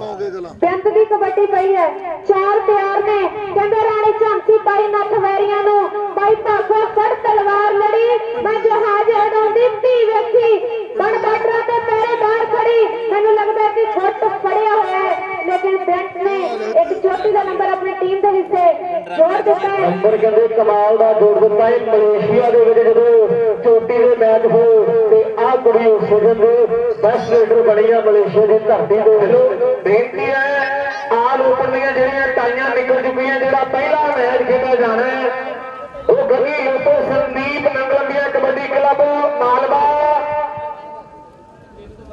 ਬੈਂਤ ਦੀ ਕਬੱਡੀ ਪਈ ਹੈ। ਚਾਰ ਪਿਆਰ ਨੇ। ਕਹਿੰਦੇ ਰਾਣੀ ਝਾਂਸੀ ਪਾਈ ਨੱਠ ਵੈਰੀਆਂ ਨੂੰ। ਬਾਈ ਭਾਗੋ ਫੜ ਤਲਵਾਰ ਲੜੀ। ਮੈਂ ਜਹਾਜ਼ ਉਡਾਉਂਦੀ ਧੀ ਵੇਖੀ। ਬਣ ਬਾਟਰਾ ਤੇ ਪਹਿਰੇਦਾਰ ਖੜੀ। ਮੈਨੂੰ ਲੱਗਦਾ ਕਿ ਛੁੱਟ ਫੜਿਆ ਹੋਇਆ ਹੈ। ਲੇਕਿਨ ਬੈਂਤ ਨੇ ਇੱਕ ਚੋਟੀ ਦਾ ਨੰਬਰ ਆਪਣੀ ਟੀਮ ਦੇ ਹਿੱਸੇ ਜੋੜ ਦਿੱਤਾ ਹੈ। ਨੰਬਰ ਕਹਿੰਦੇ ਕਮਾਲ ਦਾ ਜੋੜ ਦਿੱਤਾ ਹੈ। ਮਲੇਸ਼ੀਆ ਦੇ ਵਿੱਚ ਜਦੋਂ ਚੋਟੀ ਦੇ ਮੈਚ ਹੋਏ ਕੁੜੀ ਉਸ ਦੇ ਬੈਸਟ ਰੇਡਰ ਬਣੀ ਆ ਮਲੇਸ਼ੀਆ ਦੀ ਧਰਤੀ ਤੇ ਬੇਨਤੀ ਹੈ ਆਲ ਓਪਨ ਦੀਆਂ ਜਿਹੜੀਆਂ ਟਾਈਆਂ ਨਿਕਲ ਚੁੱਕੀਆਂ, ਜਿਹੜਾ ਪਹਿਲਾ ਮੈਚ ਖੇਡਿਆ ਜਾਣਾ ਹੈ, ਉਹ ਗੱਗੀ ਲੋਪੋ ਸੰਦੀਪ ਨੰਗਲੰਬੀਆ ਕਬੱਡੀ ਕਲੱਬ, ਮਾਲਵਾ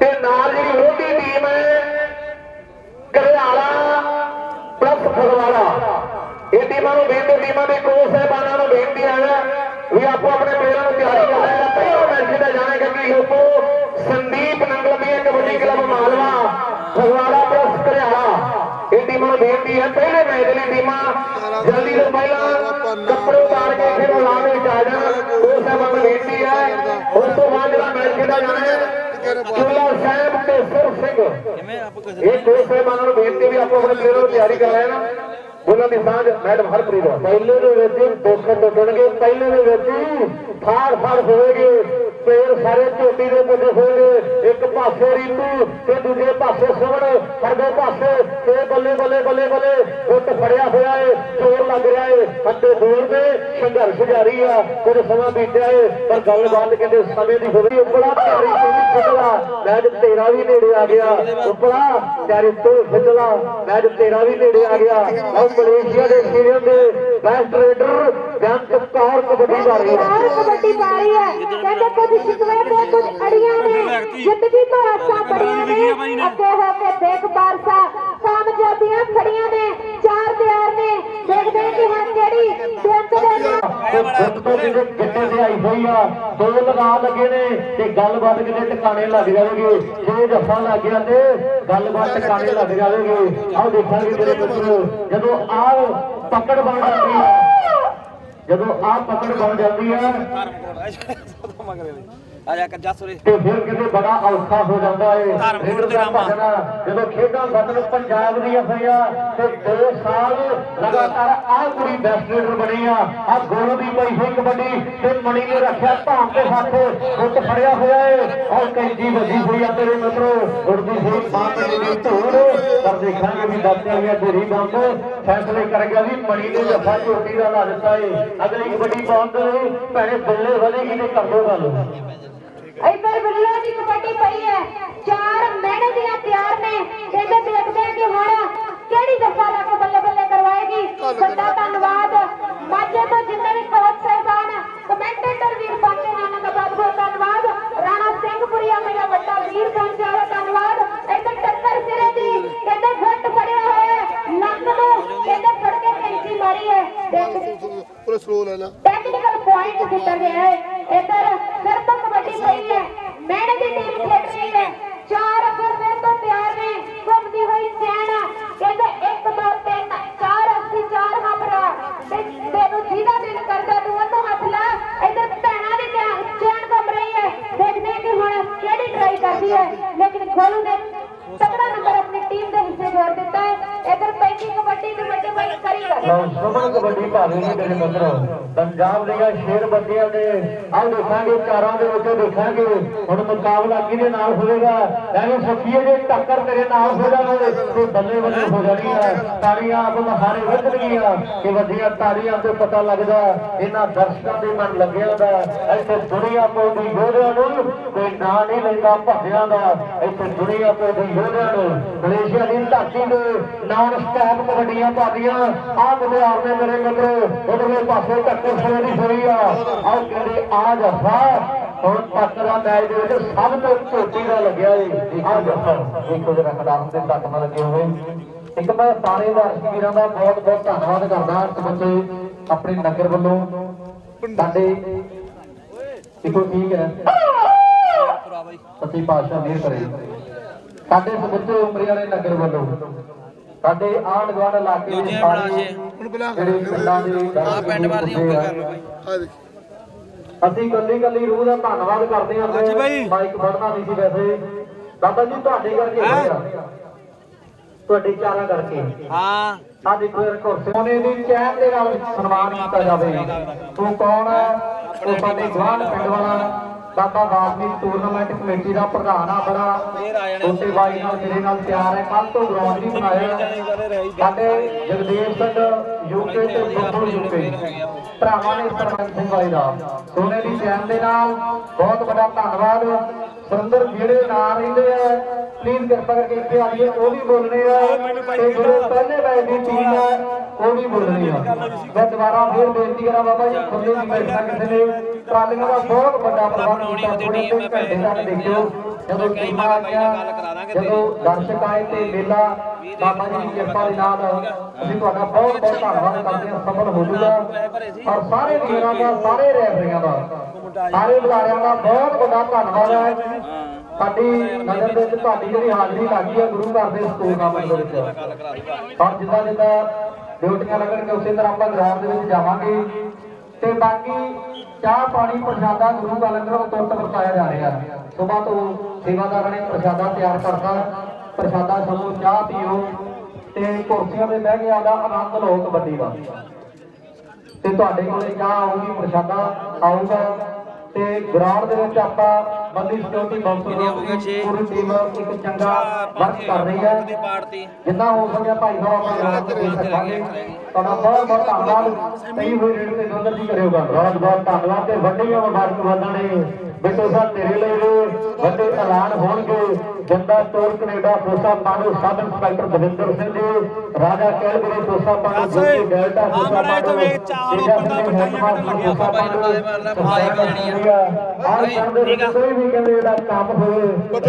ਤੇ ਨਾਲ ਜਿਹੜੀ ਵਿਰੋਧੀ ਟੀਮ ਹੈ ਘਰਿਆਲਾ ਪਲੱਸ ਫਗਵਾੜਾ। ਇਹ ਟੀਮਾਂ ਨੂੰ ਬੇਨਤੀ ਟੀਮਾਂ ਦੇ ਕੋਚ ਸਾਹਿਬਾਨਾਂ ਨੂੰ ਬੇਨਤੀ ਹੈ ਵੀ ਆਪੋ ਆਪਣੇ ਪਲੇਅਰਾਂ ਨੂੰ ਤਿਆਰੀ ਕਰ ਲੈਣਾ ਪਹਿਲਾ ਮੈਚ ਖੇਡਿਆ ਜਾਣਾ ਕਿਉਂਕਿ ਲੋਪੋ ਸੰਦੀਪ ਨੰਗਲਮੀਆ ਕਬੱਡੀ ਕਲੱਬ ਮਾਲਵਾ ਫਗਵਾੜਾ ਪਲੱਸ ਘਰਿਆਲਾ ਇਹ ਟੀਮਾਂ ਨੂੰ ਬੇਨਤੀ ਹੈ ਪਹਿਲੇ ਮੈਚ ਲਈ ਟੀਮਾਂ। ਜਲਦੀ ਤੋਂ ਪਹਿਲਾਂ ਕੱਪੜੇ ਉਤਾਰ ਕੇ ਫਿਰ ਮੈਦਾਨ ਵਿੱਚ ਆ ਜਾਣ। ਕੋਚ ਸਾਹਿਬਾਨ ਬੇਨਤੀ ਹੈ। ਉਸ ਤੋਂ ਬਾਅਦ ਜਿਹੜਾ ਮੈਚ ਖੇਡਿਆ ਜਾਣਾ ਹੈ ਚੋਲਾ ਸਾਹਿਬ ਤੇ ਸੁਰ ਸਿੰਘ। ਇਹ ਦੋ ਸਹਿਬਾਨਾਂ ਨੂੰ ਬੇਨਤੀ ਵੀ ਆਪੋ ਆਪਣੇ ਪਲੇਅਰਾਂ ਨੂੰ ਤਿਆਰੀ ਕਰ ਰਹੇ ਨਾ ਉਹਨਾਂ ਦੀ ਸਾਂਝ ਮੈਡਮ ਹਰਪ੍ਰੀਤ ਪਹਿਲੇ ਦੇ ਵਿੱਚ ਦੁੱਖ ਟੁੱਟਣਗੇ ਪਹਿਲੇ ਦੇ ਵਿੱਚ ਹੀ ਫਾੜ ਫਾੜ ਹੋਏਗੇ ਪੇਰ ਸਾਰੇ ਝੋਟੀ ਦੇ ਪੁੱਜੇ ਨੇ ਇੱਕ ਪਾਸੇ ਰੀਤੂ ਤੇ ਦੂਜੇ ਪਾਸੇ ਸੁਵਣ। ਸਾਡੇ ਪਾਸੇ ਤੇ ਬੱਲੇ ਬੱਲੇ ਬੱਲੇ ਬੱਲੇ ਗੁੱਟ ਫੜਿਆ ਹੋਇਆ ਏ, ਜ਼ੋਰ ਲੱਗ ਰਿਹਾ ਏ। ਅੱਡੇ ਦੂਰ ਦੇ ਸੰਘਰਸ਼ ਜਾਰੀ ਆ, ਕੁਝ ਸਮਾਂ ਬੀਤਿਆ ਏ, ਪਰ ਗੱਲਬਾਤ ਕਹਿੰਦੇ ਸਮੇਂ ਦੀ ਹੋਵੇ। ਉਪਲਾ ਪਿਆਰੀ ਤੋਂ ਖਿੱਚਲਾ, ਮੈਚ ਤੇਰਾ ਵੀ ਨੇੜੇ ਆ ਗਿਆ। ਉਪਲਾ ਪਿਆਰੀ ਤੋਂ ਖਿੱਚਲਾ, ਮੈਚ ਤੇਰਾ ਵੀ ਨੇੜੇ ਆ ਗਿਆ। ਉਹ ਮਲੇਸ਼ੀਆ ਦੇ ਸੀਰੀਅਲ ਦੇ ਬੈਸਟ ਰੇਡਰ ਬੈਂਕ ਕੌਰ ਕਬੱਡੀ ਦਾ ਕਬੱਡੀ ਪਾ ਹੈ। ਕਹਿੰਦੇ ਕੁਝ ਸ਼ਿਕਵੇ ਤੇ ਕੁਝ ਅੜੀਆਂ ਨੇ ਜ਼ਿੰਦਗੀ ਤੋਂ ਆਸਾਂ ਬੜੀਆਂ ਨੇ ਅੱਗੇ ਹੋ ਕੇ ਦੇਖ ਬਾਰਸਾ ਕਾਮਯਾਬੀਆਂ ਖੜੀਆਂ ਨੇ ਚਾਰ ਪਿਆਰ ਨੇ ਦੇਖਦੇ ਕਿ ਹੁਣ ਕਿਹੜੀ ਬੇਅੰਤ ਦੇ ਨਾਲ ਤੋਂ ਜਿਹੜੇ ਕਿੱਤੇ ਤੇ ਆਈ ਹੋਈ ਆ ਦੋ ਲਗਾ ਲੱਗੇ ਨੇ ਤੇ ਗੱਲਬਾਤ ਕਿਤੇ ਟਿਕਾਣੇ ਲੱਗ ਜਾਣਗੇ ਜੇ ਜੱਫਾ ਲੱਗ ਗਿਆ ਤੇ ਗੱਲਬਾਤ ਟਿਕਾਣੇ ਲੱਗ ਜਾਣਗੇ ਆਓ ਦੇਖਾਂਗੇ ਤੇਰੇ ਮਿੱਤਰੋ ਜਦੋਂ ਆਹ ਪਕੜ ਬਣ ਜਾਂਦੀ ਜਦੋਂ ਆਹ ਪਕੜ ਬਣ ਜਾਂਦੀ ਆ ਆ ਜਾ ਕੱਜਾ ਸੁਰੇ। ਤੇ ਫਿਰ ਕਿਤੇ ਬੜਾ ਔਖਾ ਹੋ ਜਾਂਦਾ ਏ। ਰੇਡ ਦਾ ਭੱਜਣਾ ਜਦੋਂ ਖੇਡਾਂ ਬਦਲ ਪੰਜਾਬ ਦੀਆਂ ਹੋਈਆਂ ਤੇ 2 ਸਾਲ ਲਗਾਤਾਰ ਆਹ ਕੁੜੀ ਬੈਸਟ ਰੇਡਰ ਬਣੀ ਆ ਆ ਗੋਲ ਦੀ ਪਈ ਹੋਈ ਕਬੱਡੀ ਤੇ ਮਣੀ ਨੇ ਰੱਖਿਆ ਧਾਮ ਦੇ ਹੱਥ ਗੁੱਟ ਫੜਿਆ ਹੋਇਆ ਏ। ਔਰ ਕੈਂਚੀ ਵੱਜੀ ਹੋਈ ਆ ਤੇਰੇ ਮਿੱਤਰੋ ਉੜਦੀ ਹੋਈ ਮਾਂ ਤੇ ਦੀ ਧੂੜ ਪਰ ਦੇਖਾਂਗੇ ਵੀ ਦੱਸ ਵਾਲੀਆਂ ਤੇਰੀ ਬੰਦ ਫੈਸਲੇ ਕਰ ਗਿਆ ਵੀ ਮਣੀ ਨੇ ਜੱਫਾ ਝੋਟੀ ਦਾ ਲਾ ਦਿੱਤਾ ਏ। ਅਗਲੀ ਕਬੱਡੀ ਬੰਦ ਭੈਣੇ ਬੱਲੇ ਵਧੇਗੀ ਤੇ ਕਰ ਲੋ ਗੱਲ। ਇੱਧਰ ਬਿੱਲਾ ਦੀ ਕਬੱਡੀ ਪਈ ਹੈ। ਚਾਰ ਮਹਿਣੇ ਦੀਆਂ ਤਿਆਰ ਨੇ। ਕਹਿੰਦੇ ਦੇਖਦੇ ਹਾਂ ਕਿ ਹੁਣ ਕਿਹੜੀ ਦਫਾ ਲਾ ਕੇ ਬੱਲੇ ਬੱਲੇ ਕਰਵਾਏਗੀ? ਵੱਡਾ ਧੰਨਵਾਦ। ਮਾਝੇ ਤੋਂ ਜਿੰਨੇ ਵੀ ਕੋਚ ਸਹਿਬਾਨ ਕਮੈਂਟੇਟਰ ਵੀਰ ਪਹੁੰਚੇ ਨੇ ਉਹਨਾਂ ਦਾ ਬਹੁਤ ਬਹੁਤ ਧੰਨਵਾਦ। ਰਾਣਾ ਸਿੰਘਪੁਰੀਆ ਮੇਰਾ ਵੱਡਾ ਵੀਰ ਪਹੁੰਚਿਆ ਹੋਇਆ ਧੰਨਵਾਦ। ਇੱਧਰ ਟੱਕਰ ਸਿਰੇ ਦੀ ਕਹਿੰਦੇ ਘੱਟ ਫੜਿਆ ਹੋਇਆ। ਲੱਕ ਨੂੰ ਕਹਿੰਦੇ ਫੜ ਕੇ ਕੈਂਚੀ ਮਾਰੀ ਹੈ। ਟੈਕਨੀਕਲ ਪੁਆਇੰਟ ਦਿੱਤਾ ਗਿਆ ਹੈ ਇੱਧਰ ਫਿਰ ਤੋਂ ਕਬੱਡੀ ਪਈ ਹੈ। ਮੈਨੇ ਦੀ ਟੀਮ ਖੇਡ ਰਹੀ ਹੈ। ਚਾਰ ਅਗਰ ਫਿਰ ਤੋਂ ਤਿਆਰ ਨੇ। ਘੁੰਮਦੀ ਹੋਈ ਚੈਨ ਕਹਿੰਦੇ 1 2 3 4 ਅੱਸੀ, ਚਾਰ ਹਮਰਾ ਤੇ ਤੈਨੂੰ ਜਿਹਦਾ ਦਿਲ ਕਰਦਾ ਤੂੰ ਉਹਨੂੰ ਹੱਥ ਲਾ। ਇੱਧਰ ਭੈਣਾਂ ਦੀ ਚੈਨ ਚੈਨ ਘੁੰਮ ਰਹੀ ਹੈ। ਦੇਖਦੇ ਹਾਂ ਕਿ ਹੁਣ ਕਿਹੜੀ ਟਰਾਈ ਕਰਦੀ ਹੈ। ਲੇਕਿਨ ਗੋਲੂ ਨੇ ਤਕੜਾ ਨੰਬਰ ਆਪਣੀ ਟੀਮ ਦੇ ਹਿੱਸੇ ਜੋੜ ਦਿੱਤਾ ਹੈ। ਇੱਧਰ ਪੈਂਦੀ ਕਬੱਡੀ ਦੀ ਵੱਡੀ ਵੱਡੀ ਕਰੀ ਕਰ ਲਓ ਕਬੱਡੀ ਭਾਵੇਂ ਨਹੀਂ ਤੇਰੇ ਮਿੱਤਰੋ ਪੰਜਾਬ ਦੀਆਂ ਸ਼ੇਰ ਬੱਚਿਆਂ ਦੇ, ਆਹ ਦੇਖਾਂਗੇ, ਚਾਰਾਂ ਦੇ ਵਿੱਚ ਦੇਖਾਂਗੇ। ਹੁਣ ਮੁਕਾਬਲਾ ਕਿਹਦੇ ਨਾਲ ਹੋਵੇਗਾ? ਐਵੇਂ ਸਖੀਏ ਜੇ ਟੱਕਰ ਤੇਰੇ ਨਾਲ ਹੋ ਜਾਵੇ ਤੇ ਬੱਲੇ ਬੱਲੇ ਹੋ ਜਾਣੀ ਹੈ ਤਾੜੀਆਂ ਆਪ ਮਹਾਰੇ ਵੱਜਣਗੀਆਂ ਕਿ ਵੱਡੀਆਂ ਤਾੜੀਆਂ ਤੇ ਪਤਾ ਲੱਗਦਾ, ਇਹਨਾਂ ਦਰਸ਼ਕਾਂ ਦੇ ਮਨ ਲੱਗਿਆ ਦਾ ਇੱਥੇ ਦੁਨੀਆ ਪੋ ਦੀ ਯੋਧਿਆਂ ਨੂੰ ਕੋਈ ਨਾਂ ਨਹੀਂ ਲੈਂਦਾ ਭੱਜਿਆਂ ਦਾ। ਇੱਥੇ ਦੁਨੀਆ ਪੋ ਦੀ ਯੋਧਿਆਂ ਨੂੰ, ਮਲੇਸ਼ੀਆ ਦੀ ਧਰਤੀ ਦੇ ਨਾਨ ਸਟਾਪ ਕਬੱਡੀਆਂ ਪਾਦੀਆਂ ਆਹ ਮੁੰਡਿਆਰ ਨੇ ਮੇਰੇ ਮਿੱਤਰੋ, ਉਧਰਲੇ ਪਾਸੇ ਟੱਕਰ ਸਰੇ ਦੀ ਹੋਈ ਆ। ਆਹ ਕਹਿੰਦੇ ਆ ਜਫਾ। ਹੁਣ ਤੱਕ ਦਾ ਮੈਚ ਦੇ ਵਿੱਚ ਸਭ ਤੋਂ ਝੋਟੀ ਦਾ ਲੱਗਿਆ ਏ ਆ ਜਫਾ। ਇੱਕ ਜਿਹੜਾ ਖਿਡਾਰਨ ਦੇ ਤੱਕ ਨਾਲ ਲੱਗੇ ਹੋਏ। ਇੱਕ ਮੈਂ ਸਾਰੇ ਦਰਸ਼ਕ ਵੀਰਾਂ ਦਾ ਬਹੁਤ ਬਹੁਤ ਧੰਨਵਾਦ ਕਰਦਾ। ਇਸ ਬੱਚੇ ਆਪਣੇ ਨਗਰ ਵੱਲੋਂ। ਸਾਡੇ ਦੇਖੋ ਠੀਕ ਹੈ। ਸੱਚੀ ਪਾਤਸ਼ਾਹ ਮਿਹਰ ਕਰੇ। ਸਾਡੇ ਸਮੁੱਚੇ ਉਮਰੀ ਵਾਲੇ ਨਗਰ ਵੱਲੋਂ। ਸਾਡੇ ਆਂਢ ਗੁਆਂਢ ਇਲਾਕੇ ਦੇ ਦੂਜੀਆਂ ਬਣਾ ਜੇ। ਹੁਣ ਬੁਲਾ ਜਿਹੜੇ ਪਿੰਡਾਂ ਦੇ ਆ ਪਿੰਡ ਬਾਰ ਦੀ ਉੱਪਰ ਕਰ ਲਓ ਬਾਈ ਆ ਦੇਖ। ਅਸੀਂ ਕੱਲੀ ਕੱਲੀ ਰੂਹ ਦਾ ਧੰਨਵਾਦ ਕਰਦੇ ਹਾਂ ਹਾਂਜੀ ਬਾਈ। ਮਾਈਕ ਫੜਨਾ ਨਹੀਂ ਸੀ ਵੈਸੇ। ਬਾਬਾ ਜੀ ਤੁਹਾਡੇ ਕਰਕੇ ਹੋਇਆ। ਤੁਹਾਡੇ ਚਾਰਾਂ ਕਰਕੇ। ਹਾਂ। ਆ ਦੇਖੋ ਇਹ ਘੁਰ ਸੋਨੇ ਦੀ ਚੈਨ ਦੇ ਨਾਲ ਸਨਮਾਨ ਕੀਤਾ ਜਾਵੇ। ਤੂੰ ਕੌਣ ਹੈ ਉਹ ਸਾਡੇ ਗਵਾਨ ਪਿੰਡ ਵਾਲਾ। ਬਾਬਾ ਵਾਲਮੀਕ ਟੂਰਨਾਮੈਂਟ ਕਮੇਟੀ ਦਾ ਪ੍ਰਧਾਨ ਆ ਬੜਾ। ਛੋਟੇ ਬਾਈ ਨਾਲ ਮੇਰੇ ਨਾਲ ਤਿਆਰ ਹੈ। ਕੱਲ ਤੋਂ ਗਰਾਊਂਡ ਵੀ ਬਣਾਇਆ। ਸਾਡੇ ਜਗਦੇਵ ਸਿੰਘ ਯੂਕੇ ਤੇ ਬੱਬੂ ਯੂਕੇ ਭਰਾਵਾਂ ਨੇ ਸਰਪੰਚ ਸਿੰਘ ਵਾਲੀ ਦਾ। ਸੋਨੇ ਦੀ ਚੈਨ ਦੇ ਨਾਲ ਬਹੁਤ ਵੱਡਾ ਧੰਨਵਾਦ। ਸੁਰਿੰਦਰ ਜਿਹੜੇ ਨਾਂ ਰਹਿੰਦੇ ਆ ਪਲੀਜ਼ ਕਿਰਪਾ ਕਰਕੇ ਇੱਥੇ ਆਈਏ। ਉਹ ਵੀ ਬੋਲਣੇ ਆ। ਤੇ ਜਿਹੜੇ ਪਹਿਲੇ ਮੈਚ ਦੀ ਟੀਮ ਹੈ ਉਹ ਵੀ ਬੋਲਣੀ ਆ। ਮੈਂ ਦੁਬਾਰਾ ਫੇਰ ਬੇਨਤੀ ਕਰਾਂ ਬਾਬਾ ਜੀ ਖੁੱਲੇ ਦੀ ਬੈਠਾ ਕਿਸੇ ਨੇ ਟਰਾਲੀਆਂ ਦਾ ਬਹੁਤ ਵੱਡਾ ਪ੍ਰਬੰਧ ਕੀਤਾ ਥੋੜੇ ਦਿਨ ਘੰਟੇ ਤੱਕ ਦੇਖਿਓ। ਜਦੋਂ ਟੀਮਾਂ ਆਈਆਂ ਜਦੋਂ ਦਰਸ਼ਕ ਆਏ ਤੇ ਮੇਲਾ ਬਾਬਾ ਜੀ ਦੀ ਕਿਰਪਾ ਦੇ ਨਾਲ ਅਸੀਂ ਤੁਹਾਡਾ ਬਹੁਤ ਬਹੁਤ ਧੰਨਵਾਦ ਕਰਦੇ ਹਾਂ ਸਫਲ ਹੋ ਜਾਊਗਾ। ਔਰ ਸਾਰੇ ਵੀਰਾਂ ਦਾ ਸਾਰੇ ਰੈਫਰੀਆਂ ਦਾ ਸਾਰੇ ਬੁਲਾਰਿਆਂ ਦਾ ਬਹੁਤ ਵੱਡਾ ਧੰਨਵਾਦ ਹੈ। ਸਾਡੀ ਨਗਰ ਦੇ ਵਿੱਚ ਤੁਹਾਡੀ ਜਿਹੜੀ ਹਾਜ਼ਰੀ ਲੱਗੀ ਹੈ ਗੁਰੂ ਘਰ ਦੇ ਸਕੂਲ ਕਾਮਨ ਦੇ ਵਿੱਚ। ਔਰ ਜਿੱਦਾਂ ਜਿੱਦਾਂ ਡਿਊਟੀਆਂ ਲੱਗਣਗੇ ਉਸੇ ਤਰ੍ਹਾਂ ਆਪਾਂ ਗਰਾਊਂਡ ਦੇ ਵਿੱਚ ਜਾਵਾਂਗੇ। ਤੇ ਬਾਕੀ ਚਾਹ ਪਾਣੀ ਪ੍ਰਸ਼ਾਦਾ ਗੁਰੂ ਦਾ ਲੰਗਰ ਉਹ ਤੁਰਤ ਵਰਤਾਇਆ ਜਾ ਰਿਹਾ ਸਵੇਰ ਤੋਂ ਸੇਵਾਦਾਰਾਂ ਨੇ ਪ੍ਰਸ਼ਾਦਾ ਤਿਆਰ ਕਰਤਾ। ਪ੍ਰਸ਼ਾਦਾ ਸਮੂਹ ਚਾਹ ਪੀਓ ਤੇ ਕੁਰਸੀਆਂ ਤੇ ਬਹਿ ਕੇ ਆਦਾ ਆਨੰਦ ਲਓ ਕਬੱਡੀ ਦਾ। ਤੇ ਤੁਹਾਡੇ ਕੋਲੇ ਚਾਹ ਆਊਗੀ, ਪ੍ਰਸ਼ਾਦਾ ਆਊਗਾ ਤੇ ਗਰਾਊਂਡ ਦੇ ਵਿੱਚ ਆਪਾਂ ਬੰਦੀ ਸਿਕਿਉਰਿਟੀ ਬਾਕਸ? ਛੇ? ਪੂਰੀ ਟੀਮ ਇੱਕ ਚੰਗਾ ਵਰਕ ਕਰ ਰਹੀ ਹੈ। ਦੀ ਪਾਰਟੀ। ਜਿੰਨਾ ਹੋ ਸਕਿਆ ਭਾਈ ਸਾਹਿਬ ਆਪਾਂ ਗਰਾਊਂਡ ਤੇ ਦੇ ਸਕਾਂਗੇ ਤੁਹਾਡਾ ਬਹੁਤ ਬਹੁਤ ਧੰਨਵਾਦ। ਕਈ ਹੋਈ ਰੇਡ ਤੇ ਦੋਦਰ ਜੀ ਕਰਿਓ ਗੱਲ। ਬਹੁਤ ਬਹੁਤ ਧੰਨਵਾਦ ਤੇ ਵੱਡੀਆਂ ਮੁਬਾਰਕਬਾਦਾਂ ਨੇ ਬਿੱਟੂ ਸਾਹਿਬ ਤੇਰੇ ਲਈ ਵੀ ਵੱਡੇ ਐਲਾਨ ਹੋਣਗੇ। ਜੰਦਾ ਟੋਰ ਕੈਨੇਡਾ ਕੋਸਾ ਪਾਣੋ sub inspector Davinder Singh ji Raja Calgary ਕੋਸਾ ਪਾਣੋ ਜੀ ਡੈਲਟਾ ਕੋਸਾ ਪਾਣੋ ਤੇਜਾ ਸਿੰਘ ਹੈਡਮਾਸਟਰ ਕੋਸਾ ਪਾਣੋ ਆਹ ਕਰਦੇ ਵਿੱਚ ਕੋਈ ਵੀ ਕਹਿੰਦੇ ਇਹਦਾ ਕੰਮ ਹੋਵੇ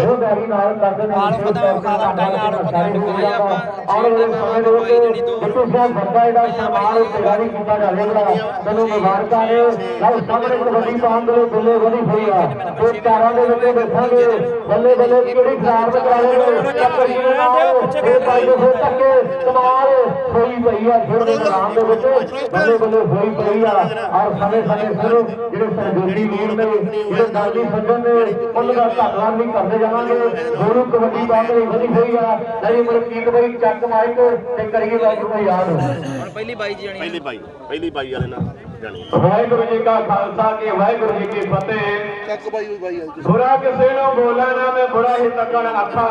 ਉਹ ਗਾੜੀ ਨਾਲ ਕਰਦੇ ਨੇ। ਆਲਮ ਪਤਾ ਵਿਖਾ ਦਾਂ, ਆਲਮ ਪਤਾ ਵਿਖਾ ਆਪਾਂ ਆਉਣ ਵਾਲੇ ਸਮੇਂ ਦੇ ਵਿੱਚ ਬਿੱਟੂ ਸਾਹਿਬ ਬੱਗਾ ਇਹਦਾ ਸਨਮਾਨ ਤਿਆਰੀ ਕੀਤਾ ਜਾਵੇਗਾ ਮੈਨੂੰ ਮੁਬਾਰਕਾਂ ਨੇ। ਲਓ ਸਾਹਮਣੇ ਕਬੱਡੀ ਪਾਉਣ ਦੇ ਬੱਲੇ ਬਣੀ ਹੋਈ ਆ। ਉਹ ਚਾਰਾਂ ਦੇ ਵਿੱਚ ਦੇਖਾਂਗੇ। ਬੱਲੇ ਬੱਲੇ ਕਿਹੜੀ ਖਰਾਬ ਕਰਾਵੇ ਟੱਕਰ ਜੀ ਨਾਲ ਇਹ ਦੇ ਫਿਰ ਧੱਕੇ ਕਮਾਲ ਹੋਈ ਪਈ ਆ ਫਿਰ ਦੇ ਮੈਦਾਨ ਦੇ ਵਿੱਚ ਬੱਲੇ ਬੱਲੇ ਹੋਈ ਪਈ ਆ। ਔਰ ਸਮੇਂ ਸਮੇਂ ਸਿਰ ਜਿਹੜੇ ਸਹਿਯੋਗੀ ਵੀਰ ਨੇ ਜਿਹੜੇ ਦਾਨੀ ਸੱਜਣ ਨੇ ਉਹਨਾਂ ਦਾ ਧੰਨਵਾਦ ਵੀ ਕਰਦੇ ਜਾਵਾਂਗੇ। ਗੁਰੂ ਕਬੱਡੀ ਪਾਉਣ ਦੇ ਬਣੀ ਹੋਈ ਆ। ਨਹੀਂ ਮਰਕੀਤ ਬਈ ਚੱਕ ਮਾਈਕ ਤੇ ਕਰੀਏ ਵਾਹਿਗੁਰੂ ਦਾ ਯਾਦ ਪਹਿਲੀ ਬਾਈ ਜੀ ਜਾਣੀ ਪਹਿਲੀ ਬਾਈ ਪਹਿਲੀ ਬਾਈ ਵਾਲੇ ਨਾਲ। ਵਾਹਿਗੁਰੂ ਜੀ ਕਾ ਖਾਲਸਾ ਕੀ ਵਾਹਿਗੁਰੂ ਜੀ ਕੀ ਫਤਿਹ। ਚੱਕ ਬਾਈ ਹੋਈ ਬਾਈ ਬੁਰਾ ਕਿਸੇ ਨੂੰ ਬੋਲਾਂ ਨਾ ਮੈਂ ਬੁਰਾ ਹੀ ਤੱਕਣ ਅੱਖਾਂ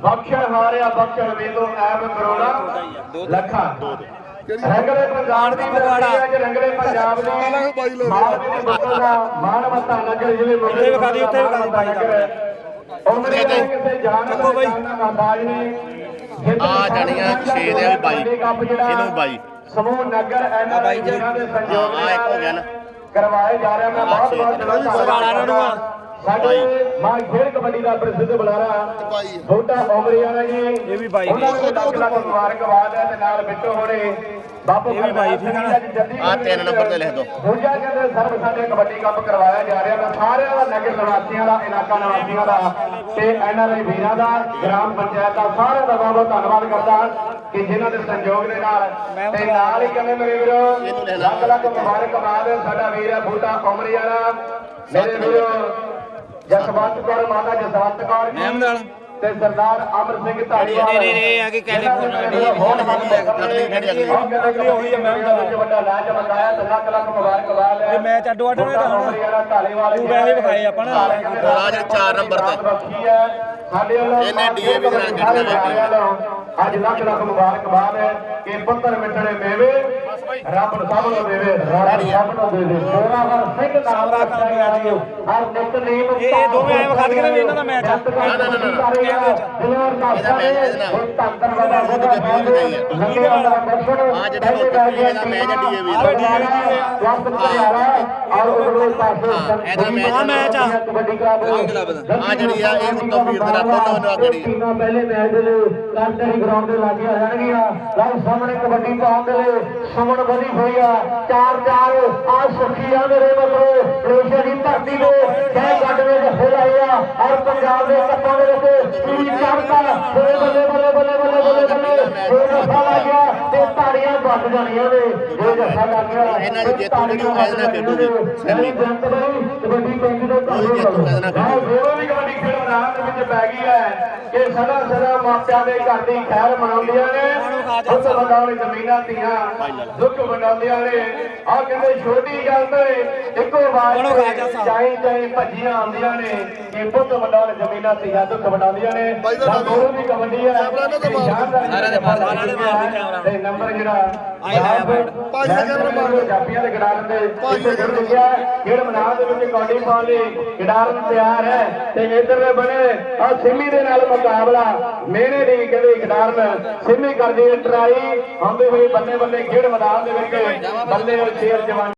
ਬਖਸ਼ਣ ਹਾਰਿਆ ਬਖਸ਼ਣ ਵੇਦੋ ਐਬ ਕਰੋਨਾ ਲੱਖਾਂ। ਰੰਗਲੇ ਪੰਜਾਬ ਦੀ ਧਰਤੀ ਅੱਜ ਰੰਗਲੇ ਪੰਜਾਬ ਦੀ ਮਾਲ ਦੀ ਬੋਤਲ ਦਾ ਮਾਣ ਮੱਤਾ ਨਗਰ ਜ਼ਿਲ੍ਹੇ ਮੁੰਡੇ ਵਿਖਾ ਦੀ ਉੱਥੇ ਵਿਖਾ ਦੀ ਬਾਈ ਦਾ। ਉਮਰੇ ਕਿਸੇ ਜਾਨ ਚੱਕੋ ਬਾਈ। ਬਾਜ ਨੇ ਆ ਜਾਣੀਆਂ ਛੇ ਦੇ ਵੀ ਬਾਈ। ਇਹਨੂੰ ਬਾਈ। ਸਮੂਹ ਨਗਰ ਦੇ ਸੰਯੋਗ। ਕਰਵਾਏ ਜਾ ਰਹੇ ਮੈਂ ਬਹੁਤ ਬਹੁਤ ਧੰਨਵਾਦ ਸਵਾਲਾਂ ਇਹਨਾਂ ਨੂੰ। ਆ। ਸਾਡੇ ਮਾਂ ਖੇਡ ਕਬੱਡੀ ਦਾ ਪ੍ਰਸਿੱਧ ਬੁਲਾਰਾ ਛੋਟਾ ਉਮਰੀ ਵਾਲਾ ਜੀ। ਇਹ ਵੀ ਬਾਈ ਉਹਨਾਂ ਨੂੰ ਲੱਖ ਲੱਖ ਮੁਬਾਰਕਬਾਦ ਹੈ ਤੇ ਨਾਲ ਬਿੱਟੋ ਹੋਣੇ ਬਾਪੂ ਇਹ ਵੀ ਬਾਈ ਠੀਕ ਆ ਨਾ? ਆਹ ਤਿੰਨ ਨੰਬਰ ਤੇ ਲਿਖ ਦਿਓ। ਦੂਜਾ ਕਹਿੰਦੇ ਸਰਬ ਸਾਡੇ ਕਬੱਡੀ ਕੱਪ ਕਰਵਾਇਆ ਜਾ ਰਿਹਾ ਮੈਂ ਸਾਰਿਆਂ ਦਾ ਨਗਰ ਨਿਵਾਸੀਆਂ ਦਾ ਇਲਾਕਾ ਨਿਵਾਸੀਆਂ ਦਾ ਤੇ ਐਨਆਰਆਈ ਵੀਰਾਂ ਦਾ ਗ੍ਰਾਮ ਪੰਚਾਇਤ ਦਾ ਸਾਰਿਆਂ ਦਾ ਬਹੁਤ ਬਹੁਤ ਧੰਨਵਾਦ ਕਰਦਾ। ਕਿ ਜਿਨ੍ਹਾਂ ਦੇ ਸੰਯੋਗ ਦੇ ਨਾਲ ਤੇ ਨਾਲ ਹੀ ਕਹਿੰਦੇ ਮੇਰੇ ਵੀਰੋ ਲੱਖ ਲੱਖ ਮੁਬਾਰਕਬਾਦ ਸਾਡਾ ਵੀਰ ਹੈ ਬੂਟਾ ਉਮਰੀ ਵਾਲਾ ਮੇਰੇ ਵੀਰੋ ਜਸਵੰਤ ਕੌਰ ਮਾਤਾ ਜਸਵੰਤ ਕੌਰ ਜੀ। ਮੈਮ ਨਾਲ। ਤੇ ਸਰਦਾਰ ਅਮਰ ਸਿੰਘ ਧਾਲੀਵਾਲ ਨਹੀਂ, ਨਹੀਂ, ਨਹੀਂ, ਆ ਕੇ ਕੈਲੀਫੋਰਨੀਆ ਦੀ ਬਹੁਤ ਜਿਹੜੀ ਅਗਲੀ। ਹੋਈ ਹੈ ਮੈਂ ਵਿੱਚ ਵੱਡਾ ਲਾਜ ਮਕਾਇਆ ਤੇ ਲੱਖ ਲੱਖ ਮੁਬਾਰਕਬਾਦ ਹੈ ਇਹ ਮੈਚ ਅੱਡੋ ਅੱਡ ਤਾਂ ਹੁਣ। ਧਾਲੀਵਾਲ ਤੂੰ ਵੈਸੇ ਵਿਖਾਏ ਆਪਾਂ ਨਾ। ਜਿਹੜੇ ਚਾਰ ਨੰਬਰ ਤੇ। ਸਾਡੇ ਵੱਲੋਂ ਇਹਨੇ DAV ਦੇ ਨਾਲ ਖੇਡਣਾ ਅੱਜ ਲੱਖ ਲੱਖ ਮੁਬਾਰਕਬਾਦ ਹੈ ਕਿ ਪੁੱਤਰ ਮਿੱਠੜੇ ਮੇਵੇ ਰੱਬ ਨੂੰ ਸਭ ਨੂੰ ਦੇਵੇ ਰੱਬ ਸਭ ਨੂੰ ਦੇਵੇ ਸੋਨਾਵਰ ਸਿੰਘ ਨਾਮ ਰੱਖਿਆ ਗਿਆ ਜੀ ਹਰ ਨਿਤ ਨੇਮ ਇਹ- ਇਹ ਦੋਵੇਂ ਐਂ ਵਿਖਾ ਦੇਣਗੇ ਵੀ ਇਹਨਾਂ ਦਾ ਮੈਚ ਆ। ਨਾ ਨਾ ਨਾ ਇਹਦਾ ਮੈਚ ਇਹਦੇ ਨਾਲ। ਉਹਦੀ ਗੱਡੀ ਵੀ ਵਧਾਈ ਹੈ। ਹਾਂ, ਜਿਹੜਾ ਉਹ ਕੱਪੜੀ ਇਹਦਾ ਮੈਚ ਹੈ DAV ਦਾ। ਆਹ ਇਹਦਾ ਮੈਚ ਆਹ ਮੈਚ ਆ। ਕਬੱਡੀ ਕਲੱਬ ਆਹ ਜਿਹੜੀ ਆ, ਇਹ ਉੱਤਮ ਵੀਰ ਦੇ ਨਾਲ ਦੋਨੋਂ ਨੂੰ ਆ ਜਿਹੜੀ ਆ। ਟੀਮਾਂ ਪਹਿਲੇ ਮੈਚ ਦੇ ਲਈ ਕਾਂਟਰੀ ਗਰਾਊਂਡ ਦੇ ਲਾਗੇ ਆ ਜਾਣਗੀਆਂ ਲਓ ਸਾਹਮਣੇ ਕਬੱਡੀ ਪਾਉਣ ਦੇ ਲਈ ਸਮਣ ਵਧੀ ਹੋਈ ਆ ਚਾਰ ਚਾਰ ਆ ਸੁਖੀਆਂ ਦੇ ਮਤਲਬ ਮਲੇਸ਼ੀਆ ਦੀ ਧਰਤੀ ਦੇ ਕਹਿ ਗੱਡ ਦੇ ਜੱਫੇ ਲਾਏ ਆ ਔਰ ਪੰਜਾਬ ਦੇ ਕੱਪਾਂ ਦੇ ਵਿੱਚ ਪੂਰੀ ਚੜ੍ਹਤਾ ਬੱਲੇ ਬੱਲੇ ਬੱਲੇ ਬੱਲੇ ਬੱਲੇ ਬੱਲੇ ਬੱਲੇ ਇਹ ਜੱਫਾ ਲੱਗ ਗਿਆ ਤੇ ਤਾੜੀਆਂ ਵੱਜ ਜਾਣੀਆਂ ਨੇ ਇਹ ਜੱਫਾ ਲੱਗ ਗਿਆ ਇਹਨਾਂ ਦੀ ਜਿੱਤ ਨੂੰ ਇਹਦੇ ਨਾਲ ਖੇਡੂਗੀ। ਸੈਮੀ ਜੰਟ ਬਈ ਕਬੱਡੀ ਪਿੰਡ ਦੇ ਉਹਦੀ ਜਿੱਤ ਨੂੰ ਇਹਦੇ ਨਾਲ ਖੇਡੂਗੀ। ਦੋਨੋਂ ਵੀ ਕਬੱਡੀ ਖੇਡ ਵਿੱਚ ਪੈ ਗਈ ਹੈ ਕਿ ਸਦਾ ਸਦਾ ਮਾਪਿਆਂ ਦੇ ਘਰ ਦੀ ਖੈਰ ਮਨਾਉਂਦੀਆਂ ਨੇ ਦੁੱਖ ਵੰਡਾਉਣ ਜ਼ਮੀਨਾਂ ਧੀਆਂ ਦੁੱਖ ਵੰਡਾਉਂਦੀਆਂ ਨੇ। ਆ ਕਹਿੰਦੇ ਛੋਟੀ ਗੱਲ ਤੇ ਇੱਕੋ ਤੇ ਚਾਈ ਚਾਈ ਭੱਜੀਆਂ ਆਉਂਦੀਆਂ ਨੇ ਕਿ ਪੁੱਤ ਵੰਡਾਉਣ ਜ਼ਮੀਨਾਂ ਧੀਆਂ ਦੁੱਖ ਵੰਡਾਉਂਦੀਆਂ ਨੇ। ਤਾਂ ਗੁਰੂ ਦੀ ਕਬੱਡੀ ਹੈ। ਸਾਰਿਆਂ ਦੇ ਮਾਰ। ਸਾਰਿਆਂ ਦੇ ਮਾਰ। ਤੇ ਨੰਬਰ ਜਿਹੜਾ। ਭਾਈ ਦਾ ਕੈਮਰਾ ਮਾਰ। ਜਾਪੀਆਂ ਦੇ ਗਡਾਰਨ ਦੇ ਇੱਥੇ ਜੁੜ ਚੁੱਕਿਆ ਖੇਡ ਮੈਦਾਨ ਦੇ ਵਿੱਚ ਕੌਡੀ ਪਾਉਣ ਲਈ ਗਡਾਰਨ ਤਿਆਰ ਹੈ ਤੇ ਇਧਰ ਦੇ ਬਣੇ ਆ ਸਿੰਮੀ ਦੇ ਨਾਲ ਮੁਕਾਬਲਾ। ਮੇਰੇ ਦੀ ਕਹਿੰਦੇ ਗਡਾਰਨ ਸਿੰਮੀ ਕਰਦੀ ਹੈ ਟਰਾਈ, ਆਉਂਦੇ ਹੋਏ ਬੰਨੇ ਬੰਨੇ ਖੇਡ ਮੈਦਾਨ ਦੇ ਵਿੱਚ ਬੱਲੇ ਔਰ ਸ਼ੇਰ ਜਵਾਨ।